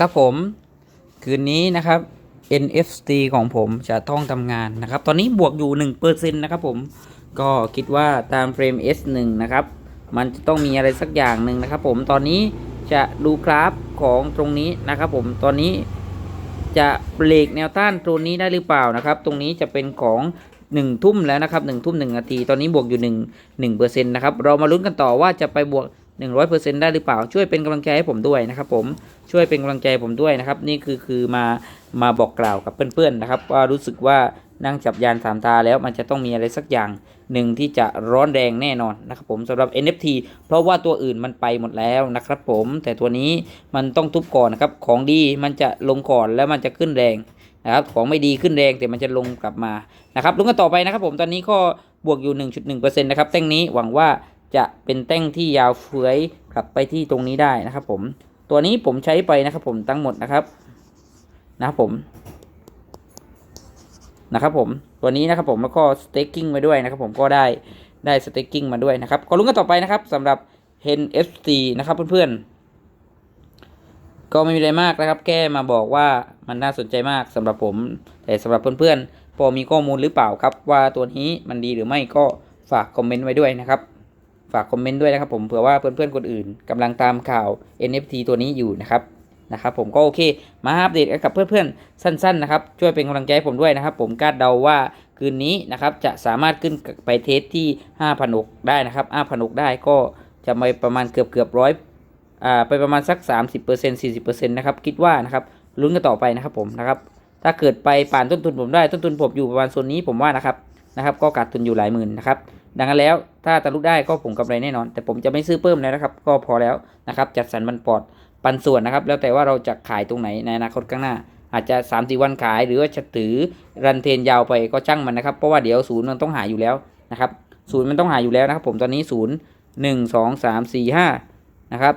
ครับผมคืนนี้นะครับ NFT ของผมจะต้องทำงานนะครับ ตอนนี้บวกอยู่ 1%นะครับผมก็คิดว่าตามเฟรม S1 นะครับ มันจะต้องมีอะไรสักอย่างหนึ่งนะครับผมตอนนี้จะดูกราฟของตรงนี้นะครับผมตอนนี้จะเบรกแนวต้านตรงนี้ได้หรือเปล่านะครับ ตรงนี้จะเป็นของ1ทุ่มแล้วนะครับ1ทุ่ม1นาที ตอนนี้บวกอยู่ 1 1%นะครับเรามาลุ้นกันต่อว่าจะไปบวก 100%ได้หรือเปล่าช่วยเป็นกำลังใจให้ผมด้วยนะครับผมช่วยเป็นกำลังใจผมด้วยนะครับ นี่คือคือมามาบอกกล่าวกับเพื่อนๆนะครับ ว่ารู้สึกว่านั่งจับยานสามตาแล้วมันจะต้องมีอะไรสักอย่างหนึ่งที่จะร้อนแรงแน่นอนนะครับผมสำหรับ NFT เพราะว่าตัวอื่นมันไปหมดแล้วนะครับผมแต่ตัวนี้มันต้องทุบก่อนนะครับของดีมันจะลงก่อนแล้วมันจะขึ้นแรงนะครับของไม่ดีขึ้นแรงแต่มันจะลงกลับมานะครับลุ้นกันต่อไปนะครับผมตอนนี้ก็บวกอยู่ 1.1%นะครับแต้งนี้หวังว่า จะเป็นแต้งที่ยาวเฟื้อยกลับไปที่ตรงนี้ได้นะครับผมตัวนี้ผมใช้ไปนะครับผมทั้งหมดนะครับนะครับผมนะครับผมตัวนี้นะครับผมแล้วก็สเต็กกิ้งมาด้วยนะครับผมก็ได้ได้สเต็กกิ้งมาด้วยนะครับก็ลุ้นกันต่อไปนะครับสำหรับ Hen FC นะครับเพื่อนๆ ก็ไม่มีอะไรมากนะครับแก้มาบอกว่ามันน่าสนใจมากสำหรับผม แต่สำหรับเพื่อนๆพอมีข้อมูลหรือเปล่าครับ ว่าตัวนี้มันดีหรือไม่ก็ฝากคอมเมนต์ไว้ด้วยนะครับ ฝากคอมเมนต์ด้วยนะครับผมเผื่อว่าเพื่อนๆคนอื่นกำลังตามข่าว NFT ตัวนี้อยู่นะครับนะครับผมก็โอเคมาอัปเดตกับเพื่อนๆสั้นๆนะครับช่วยเป็นกำลังใจให้ผมด้วยนะครับ ผมคาดเดาว่าคืนนี้นะครับจะสามารถขึ้นไปเทสที่5,000อกได้นะครับ5,000อกได้ก็จะไปประมาณเกือบเกือบร้อยอ่าไปประมาณสัก 30% 40%นะครับคิดว่านะครับลุ้นกันต่อไปนะครับผมนะครับถ้าเกิดไปผ่านต้นทุนผมได้ต้นทุนผมอยู่ประมาณโซนนี้ผมว่านะครับนะครับก็ขาดทุนอยู่หลายหมื่นนะครับ ดังนั้นแล้วถ้าทะลุได้ก็ผมกำไรแน่นอน แต่ผมจะไม่ซื้อเพิ่มแล้วนะครับ ก็พอแล้วนะครับ จัดสรรมันปลอดปันส่วนนะครับ แล้วแต่ว่าเราจะขายตรงไหนในอนาคตข้างหน้า อาจจะ3าสี่วันขายหรือว่าจะถือรันเทนยาวไปก็ช่างมันนะครับ เพราะว่าเดี๋ยวศูนย์มันต้องหายอยู่แล้วนะครับศูนย์มันต้องหายอยู่แล้วนะครับผมตอนนี้ศูนย์หนึ่งสองสามสี่ห้านะครับ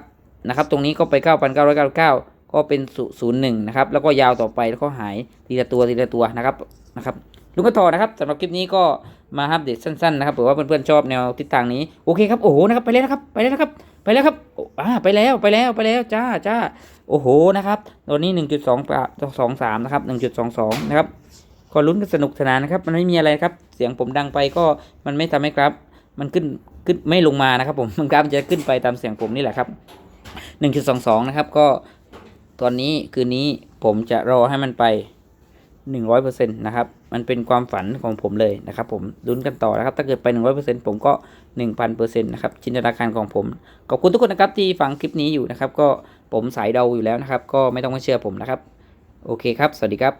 นะครับ ตรงนี้ก็ไปเก้าพันเก้าร้อยเก้าเก้าก็เป็นศูนย์หนึ่งนะครับ แล้วก็ยาวต่อไปแล้วก็หายทีละตัวทีละตัวนะครับนะครับ ลุงก็ต่อนะครับสำหรับคลิปนี้ก็มาอัปเดตสั้นๆนะครับเผื่อว่าเพื่อนๆชอบแนวทิศทางนี้โอเคครับโอ้โหนะครับไปแล้วนะครับไปแล้วนะครับไปแล้วครับอ่าไปแล้วไปแล้วไปแล้วจ้าจ้าโอ้โหนะครับตัวนี้1.2 23นะครับ1.22นะครับก็ลุ้นกันสนุกสนานนะครับ มันไม่มีอะไรครับ เสียงผมดังไปก็มันไม่ทำให้กราฟมันขึ้นขึ้นไม่ลงมานะครับ ผมมันกราฟจะขึ้นไปตามเสียงผมนี่แหละครับ1.22นะครับก็ตอนนี้คืนนี้ผมจะรอให้มันไป 100%นะครับ มันเป็นความฝันของผมเลยนะครับผมลุ้นกันต่อนะครับ ถ้าเกิดไป 100%ผมก็ 1,000%นะครับ จินตนาการของผม ขอบคุณทุกคนนะครับที่ฟังคลิปนี้อยู่นะครับ ก็ผมสายเดาอยู่แล้วนะครับ ก็ไม่ต้องมาเชื่อผมนะครับ โอเคครับ สวัสดีครับ